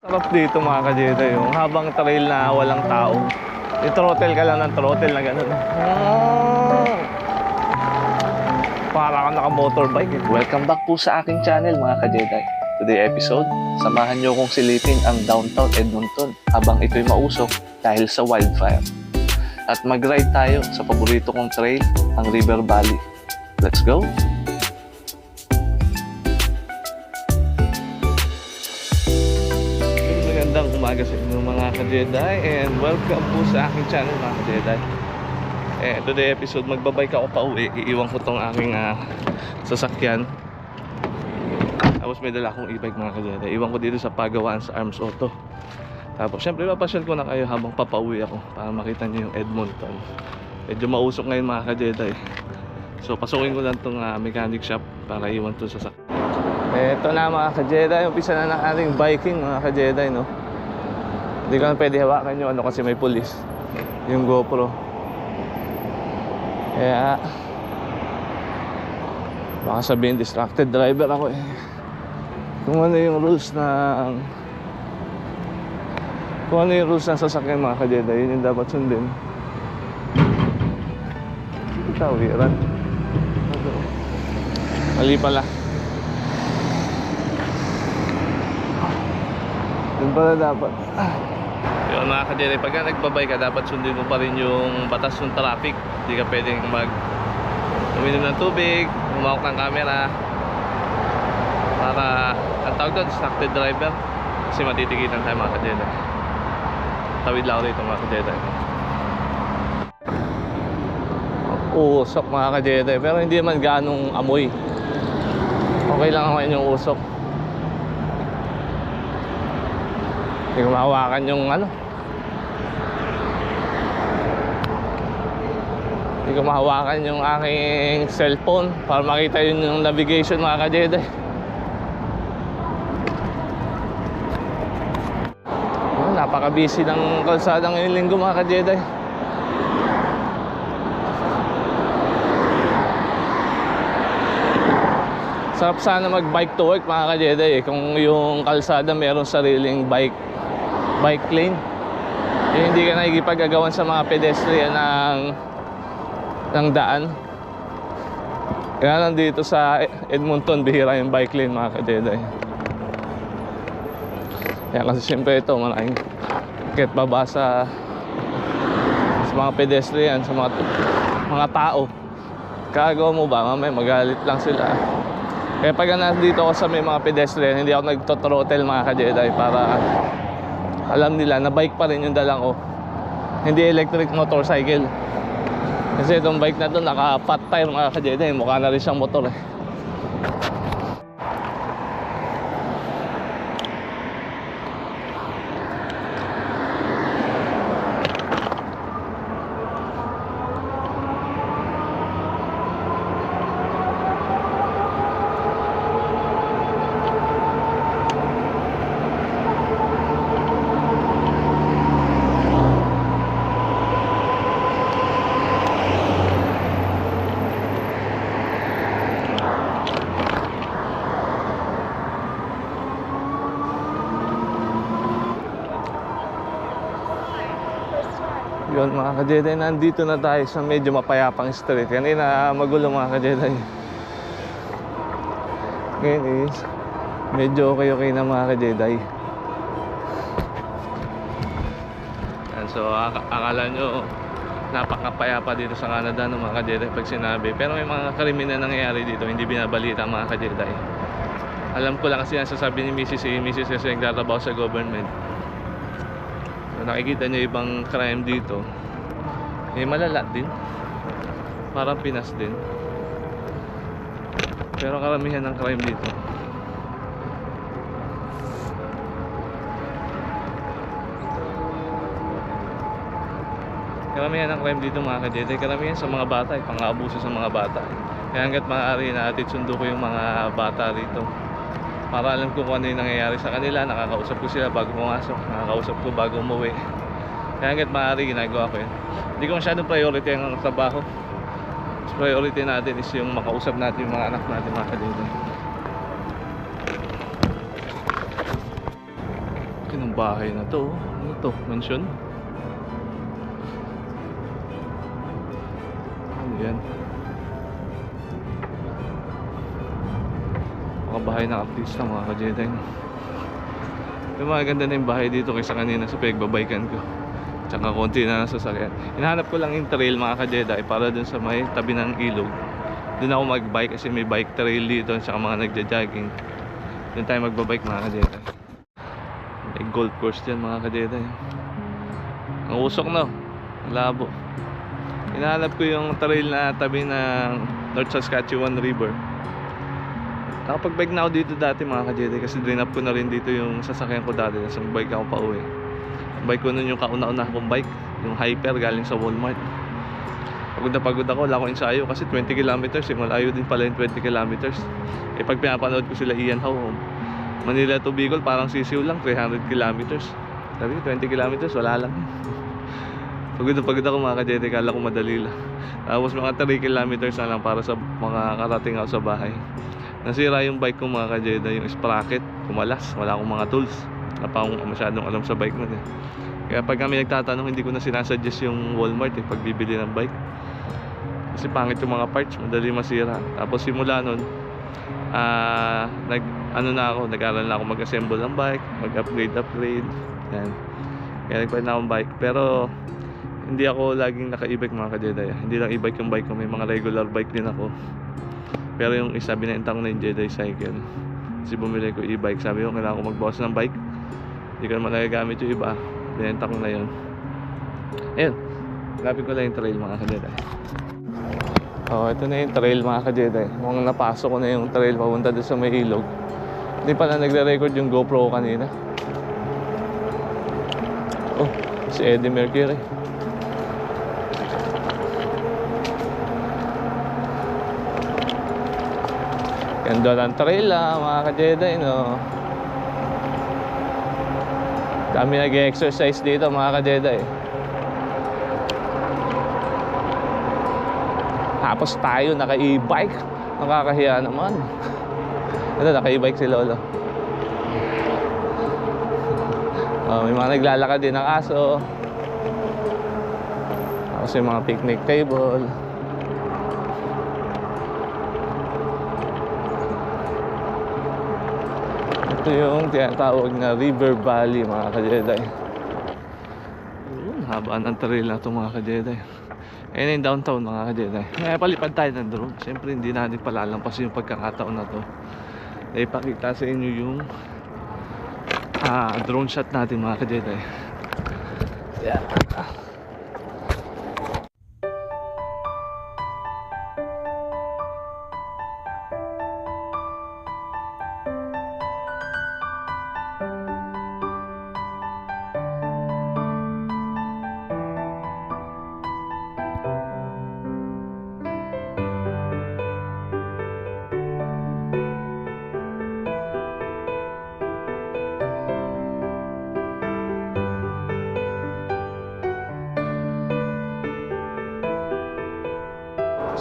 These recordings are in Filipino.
Sarap dito mga ka-Jedi, yung habang trail na walang tao. I-throttle ka lang ng throttle na gano'n. Ah. Para ka naka-motorbike eh. Welcome back po sa aking channel mga ka-Jedi. Today episode, samahan niyo kong silipin ang downtown Edmonton habang ito'y mausok dahil sa wildfire. At mag-ride tayo sa paborito kong trail, ang River Valley. Let's go! Umaga sa inyo mga ka-Jedi and welcome po sa aking channel mga ka-Jedi. Eh, today episode, magbabike ako pa uwi. Iiwan ko tong aking ah, sasakyan. Tapos may dala akong e-bike mga ka-Jedi. Iwan ko dito sa pagawaan sa Arms Auto. Tapos syempre papasyal ko na kayo habang papauwi ako para makita niyo yung Edmonton. Medyo mausok ngayon mga ka-Jedi. So pasukin ko lang tong ah, mechanic shop para iwan to sa sasakyan. Ito na mga ka-Jedi, umpisa na ng ating biking mga ka-Jedi, no? Hindi ko na pwede hawakan yung ano kasi may pulis. Yung GoPro. Kaya, baka sabihin distracted driver ako eh. Kung ano yung rules ng kung ano yung rules ng sasakyan mga ka-Jedi, yun yung dapat sundin. Hindi tawiran. Mali pala. Yun pala dapat. Yun mga kadere, pagka nagbabay ka, dapat sundin mo pa rin yung batas ng traffic. Hindi ka pwedeng mag uminom ng tubig, humawak ng camera. Para, ang tawag doon, distracted driver. Kasi matitigitan tayo mga kadere. Tawid lang dito mga kadere. Usok mga kadere, pero hindi man ganong amoy. Okay lang ako yung usok. Hindi ko mahawakan yung ano. Hindi ko mahawakan yung aking cellphone para makita yun yung navigation mga ka-Jedi. Oh, napaka-busy ng kalsada ngayong linggo mga ka-Jedi. Sarap sana mag-bike to work mga ka-Jedi eh. Kung yung kalsada meron sariling bike bike lane. Yung hindi ka nakikipag-agawan sa mga pedestrian ng ng daan. Kaya lang dito sa Edmonton, bihira yung bike lane mga ka-Jedi. Kaya kasi siyempre ito, maraming kahit baba sa, sa mga pedestrian, sa mga, mga tao. Kagawa mo ba, mamaya magalit lang sila. Kaya pag nandito ako sa may mga pedestrian, hindi ako nagtotrottle mga ka-Jedi para alam nila na bike pa rin yung dala ko. Hindi electric motorcycle. Kasi itong bike na to naka fat tire mga ka-Jedi. Mukha na rin siyang motor eh. Yun mga ka-Jedi, nandito na tayo sa medyo mapayapang street. Kanina magulo mga ka-Jedi. Ngayon is medyo okay-okay na mga ka-Jedi. So ak- akala nyo napakapayapa dito sa Canada ng mga ka-Jedi pag sinabi. Pero may mga kriminal na nangyayari dito, hindi binabalita mga ka-Jedi. Alam ko lang kasi yan sasabi ni Mrs. Si Mrs. kasi nagtatrabaho sa government. So, nakikita niyo ibang crime dito. Eh malala din. Parang Pinas din. Pero karamihan ng crime dito. Karamihan ng crime dito mga kadete, karamihan sa mga bata, eh, pang-aabuso sa mga bata. Kaya hanggat maaari natin sundo ko yung mga bata rito para alam ko kung ano yung nangyayari sa kanila nakakausap ko sila bago pumasok nakakausap ko bago umuwi kaya hanggat maaari ginagawa ko yun hindi ko masyadong priority ang trabaho priority natin is yung makausap natin yung mga anak natin mga kalina Laki ng bahay na to. oh. Ano to? Mansion? Ano yan? Mga bahay ng artista mga ka-Jedi. Yung mga ganda na yung bahay dito kaysa kanina sa pagbabaykan ko. Tsaka konti na nasasakyan. Hinahanap ko lang yung trail mga ka-Jedi para dun sa may tabi ng ilog. Doon ako mag-bike kasi may bike trail dito tsaka mga nagja-jogging. Doon tayo magbabike mga ka-Jedi. May golf course dyan mga ka-Jedi. Ang usok. Ang labo. Hinahanap ko yung trail na tabi ng North Saskatchewan River. Nakapag-bike na ako dito dati mga ka-Jedi kasi drain up ko na rin dito yung sasakyan ko dati. Tapos bike ako pa uwi. Bike ko nun yung kauna-una kong bike. Yung Hyper galing sa Walmart. Pagod na pagod ako, wala akong ensayo kasi 20 kilometers eh. Malayo din pala yung 20 kilometers. Eh pag pinapanood ko sila Ian Howe, Manila to Bicol parang sisiw lang, 300 kilometers. Sabi ko, 20 kilometers, wala lang. pagod na pagod ako mga ka-Jedi, kala ko madali lang. Tapos mga 3 kilometers na lang para sa mga karating ako sa bahay. Nasira yung bike ko mga ka-Jedi, yung sprocket, kumalas, wala akong mga tools. Wala pa masyadong alam sa bike nun eh. Kaya pag kami nagtatanong, hindi ko na sinasuggest yung Walmart eh, pag bibili ng bike. Kasi pangit yung mga parts, madali masira. Tapos simula nun, ah, nag, ano na ako, nag-aral na ako mag-assemble ng bike, mag-upgrade, upgrade. Yan. Kaya nagpalit na akong bike. Pero, hindi ako laging naka-e-bike mga ka-Jedi. ah. Hindi lang e-bike yung bike ko, may mga regular bike din ako. Pero yung isa, binenta ko na yung Jedi Cycle. Kasi bumili ko e-bike. Sabi ko, kailangan ko magbawas ng bike. Hindi ko naman nagagamit yung iba. Binenta ko na yun. Ayun. Lapit ko lang yung trail mga ka-Jedi. Oh, ito na yung trail mga ka-Jedi. Mukhang napasok ko na yung trail papunta doon sa may ilog. Hindi pala nagre-record yung GoPro kanina. Oh, si Eddie Mercury. Ganda ng trail ah, mga ka-Jedi, no? Dami nag-exercise dito mga ka-Jedi. Tapos tayo naka e-bike. Nakakahiya naman. Ito, naka e-bike si Lolo. Oh, may mga naglalakad din ng aso. Tapos yung mga picnic table. Ito yung tinatawag na River Valley mga ka-Jedi. Yun, haba ng trail na ito mga ka-Jedi. Ayun yung downtown mga ka-Jedi. Kaya palipad tayo ng drone. Siyempre hindi natin palalampas yung pagkakataon na to. Ipakita sa inyo yung ah, drone shot natin mga ka-Jedi. Yeah.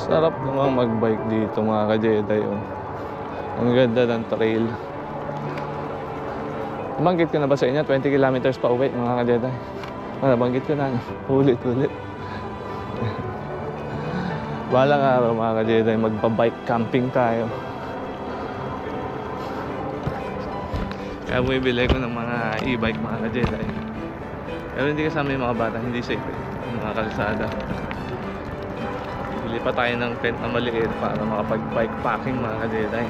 Sarap namang magbike dito mga ka-Jedi. Oh. Ang ganda ng trail. Nabanggit ko na ba sa inyo? 20 kilometers pa uwi mga ka-Jedi. Ah, nabanggit ko na. Ulit-ulit. Balang araw mga ka-Jedi, magpa-bike camping tayo. Kaya bumibili ko ng mga e-bike mga ka-Jedi. Pero hindi kasama yung mga bata, hindi safe eh. Mga kalsada. Bili pa tayo ng tent na maliit para makapag-bike packing mga ka-Jedi.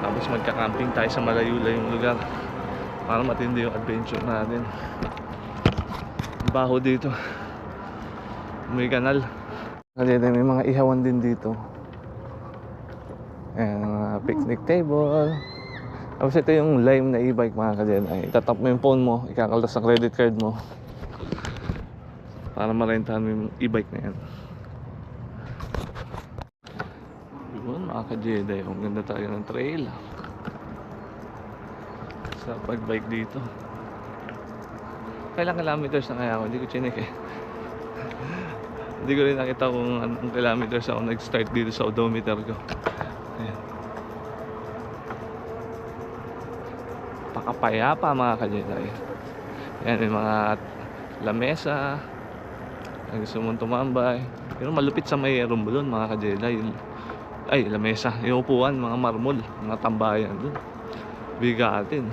Tapos magka-camping tayo sa malayo-layong lugar para matindi yung adventure natin. Baho dito. May kanal. Ka-Jedi, may mga ihawan din dito. Ayan, mga picnic table. Tapos ito yung lime na e-bike mga ka-Jedi. Itatap mo yung phone mo, ikakaltas sa credit card mo para marentahan mo yung e-bike na yan. Yun, mga ka-Jedi. Ang ganda tayo ng trail. Sa pag-bike dito. Kailang kilometers na kaya ako? Hindi ko chinek eh. Hindi ko rin nakita kung anong kilometers ako nag-start dito sa odometer ko. Ayan. Pakapayapa mga ka-Jedi. Yan, may mga lamesa. Kung gusto mong tumambay. Pero malupit sa may rumblon, mga kajeda. Ay, lamesa. Yung upuan, mga marmol, mga tambayan doon. Bigatin.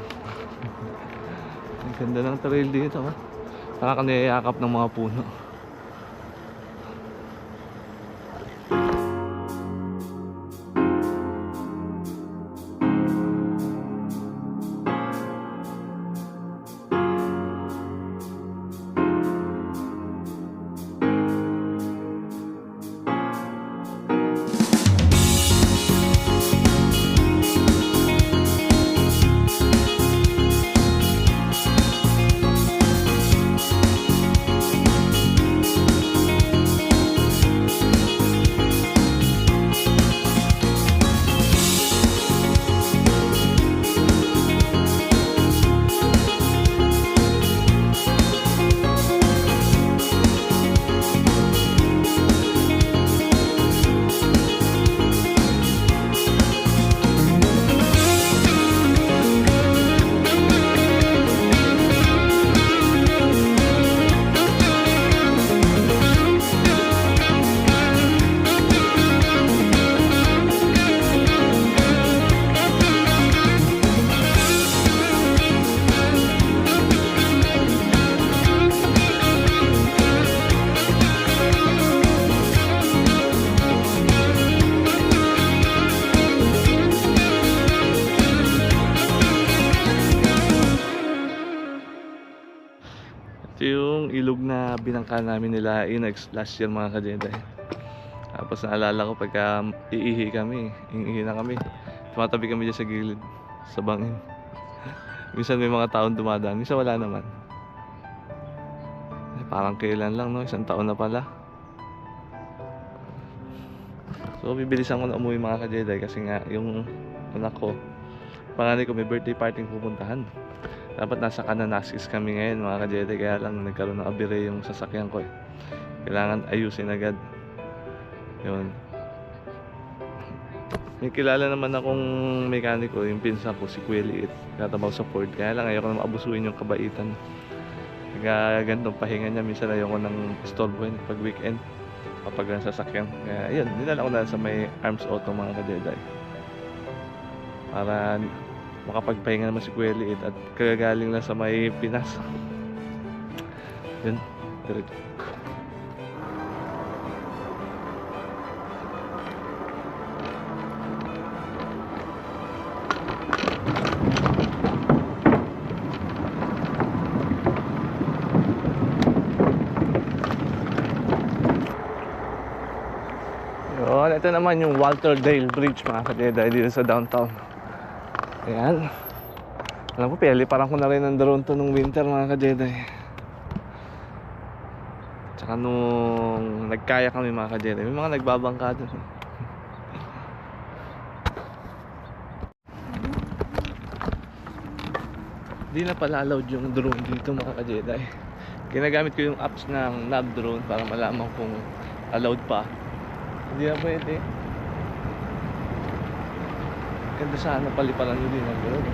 Ang ganda ng trail dito, ha? Parang kaniyakap ng mga puno. Ito yung ilog na binangka namin nila Inags last year mga kajeday. Tapos naalala ko pagka iihi kami, iihi na kami. Tumatabi kami dyan sa gilid, sa bangin. minsan may mga taon dumadaan, minsan wala naman. Eh, parang kailan lang no, isang taon na pala. So bibilisan ko na umuwi mga kajeday kasi nga yung anak ko, panganay ko may birthday party pupuntahan. Dapat nasa Kananaskis kami ngayon mga ka-Jedi kaya lang nagkaroon ng abire yung sasakyan ko eh. Kailangan ayusin agad. Yun. May kilala naman akong mekaniko, yung pinsan ko, si Kuya Liit. Katabaw sa Ford. Kaya lang ayoko na maabusuin yung kabaitan. Kaya ganitong pahinga niya, minsan ayoko nang istorbohin pag weekend. Kapag nasa sasakyan. Kaya yun, dinala ko na sa may Arms Auto mga ka-Jedi. Para makapagpahinga naman si Kuya Liit at kagagaling lang sa may Pinas. Yun, diretso. Yun, ito naman yung Walter Dale Bridge mga kadeda dito sa downtown. Ayan. Alam ko, pili parang ko na rin ng drone to nung winter mga ka-Jedi. Tsaka nung nagkaya kami mga ka-Jedi, may mga nagbabangka doon. Di na pala allowed yung drone dito mga ka-Jedi. Ginagamit ko yung apps ng nav drone para malaman kung allowed pa. Hindi na pwede. Ganda sana paliparan nyo din ang gano'n.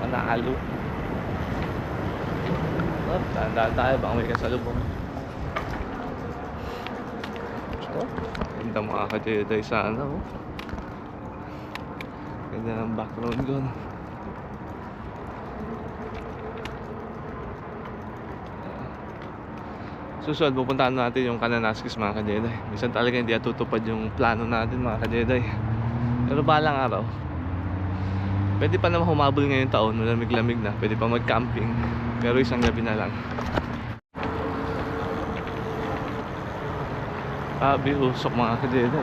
Manalo. Oh, tanda tayo, baka may kasalubong. Oh, ganda mga ka-Jedi sana oh. Ganda ng background ko. no? Susunod, pupuntahan natin yung Kananaskis mga ka-Jedi. Minsan talaga hindi atutupad yung plano natin mga ka-Jedi. Pero balang araw, pwede pa naman humabol ngayong taon, malamig-lamig na. Pwede pa mag-camping. Pero isang gabi na lang. Sabi, usok mga kadede.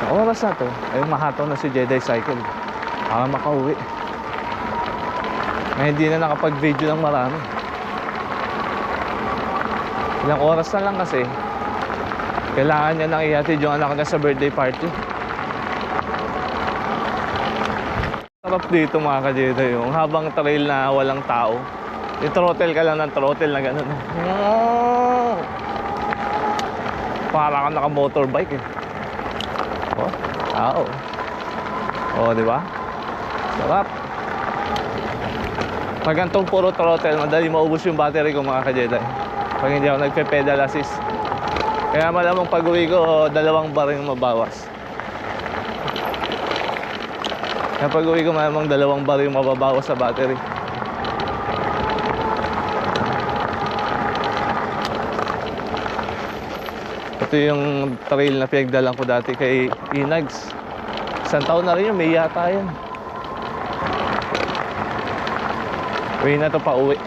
Sa oras na to, ay mahataw na si Jedi Cycle para makauwi. na hindi na nakapag-video ng marami. Ilang oras na lang kasi kailangan niya nang ihatid yung anak niya sa birthday party. Sarap dito mga kajeda yung habang trail na walang tao. Yung throttle ka lang ng throttle na gano'n. Para kang naka-motorbike eh. Tao. Oh, di ba? Sarap. Pag gantong puro throttle, madali maubos yung battery ko mga ka-Jedi. Pag hindi ako nagpe-pedal assist. Kaya malamang pag uwi ko, dalawang bar yung mabawas. Kaya pag uwi ko, malamang dalawang bar yung mababawas sa battery. Ito yung trail na pinagdalan ko dati kay Inags. Isang taon na rin yun, may yata yun. Uwi na to pa uwi.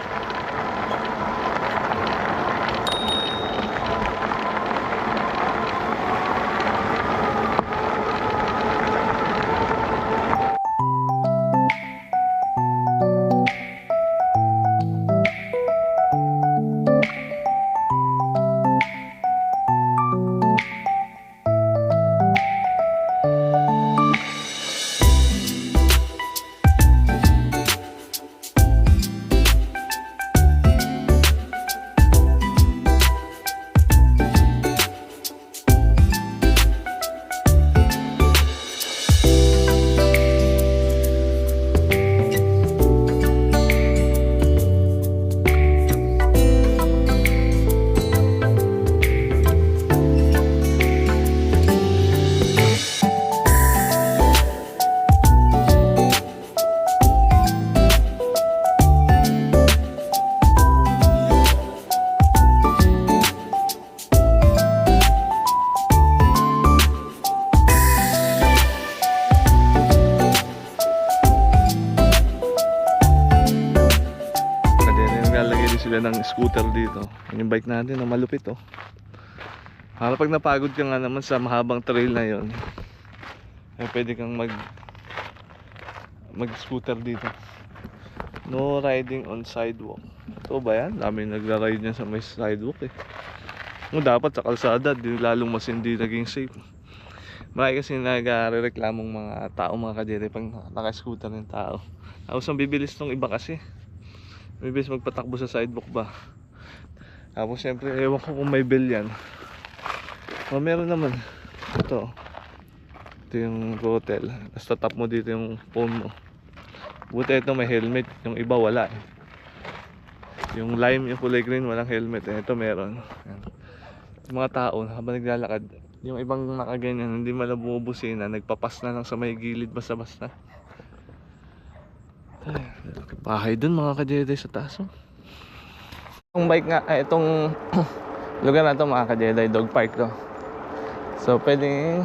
Bike natin na malupit oh. Para pag napagod ka nga naman sa mahabang trail na yon, eh, pwede kang mag mag scooter dito. No riding on sidewalk. Ito ba yan? Dami nagra-ride niya sa may sidewalk eh. Kung dapat sa kalsada, di lalong mas hindi naging safe. Marami kasi nagre-reklamong mga tao, mga kadere, pag naka-scooter ng tao. Tapos ang bibilis tong iba kasi. Bibilis magpatakbo sa sidewalk ba. Tapos syempre, ewan ko kung may bell yan. Oh, meron naman. Ito. Ito yung hotel. Tapos tatap mo dito yung phone mo. Buti ito may helmet. Yung iba wala eh. Yung lime, yung kulay green, walang helmet. Eh, ito meron. Yung mga tao, habang naglalakad, yung ibang nakaganyan, hindi man bumubusina, nagpapas na lang sa may gilid basta-basta. Ay, bahay dun mga ka-Jedi sa taas. Itong bike nga, ay, itong lugar na to mga ka-Jedi, dog park to. So, pwedeng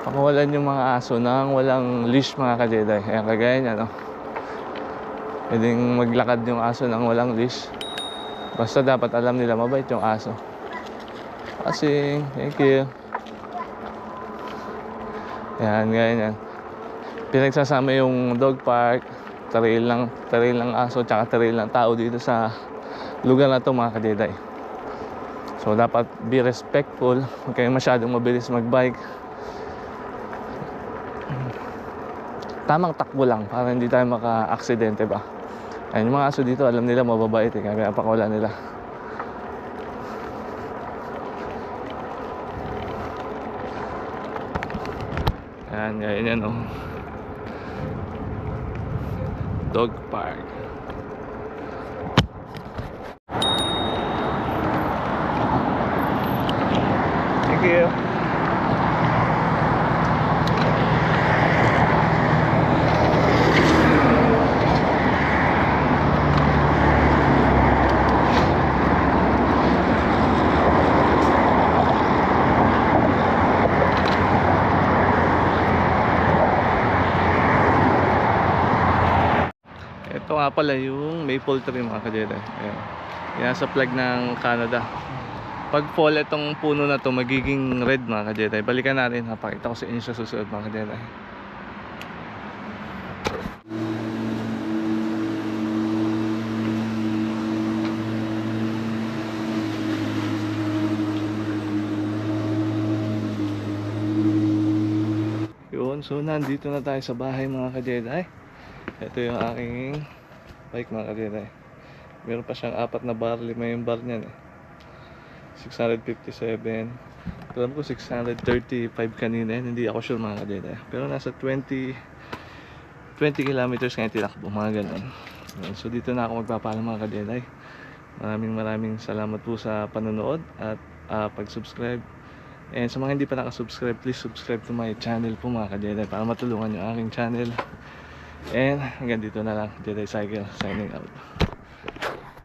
pakawalan yung mga aso nang walang leash mga ka-Jedi. Ayan, kagaya niya, no? Pwedeng maglakad yung aso nang walang leash. Basta dapat alam nila mabait yung aso. Passing, thank you. Yan, ganyan. Pinagsasama yung dog park, trail ng, trail ng aso, tsaka trail ng tao dito sa lugar na to mga ka-Jedi. So dapat be respectful, huwag kayong masyadong mabilis magbike. Tamang takbo lang para hindi tayo maka-aksidente ba. Ayun, yung mga aso dito, alam nila mababait eh, kaya pakawala nila. Yan, yan, yan, oh. Dog park. Thank you. pala yung maple tree mga kadede. Ayan. Yan sa flag ng Canada. Pag fall itong puno na to magiging red mga kadede. Balikan natin ha. Pakita ko sa inyo sa susunod mga kadede. Yun, so nandito na tayo sa bahay mga kajeday. Ito yung aking bike mga ka-Jedi. Meron pa siyang apat na bar, lima yung bar niyan eh. 657. Alam ko 635 kanina yun. Hindi ako sure mga ka-Jedi. Pero nasa 20 20 kilometers ngayon tinakbo, mga ganun. So dito na ako magpapaalam mga ka-Jedi. Maraming maraming salamat po sa panonood at ah, pag-subscribe. And sa mga hindi pa nakasubscribe, please subscribe to my channel po mga ka-Jedi para matulungan yung aking channel. And hanggang dito na lang, Jedi Cycle signing out.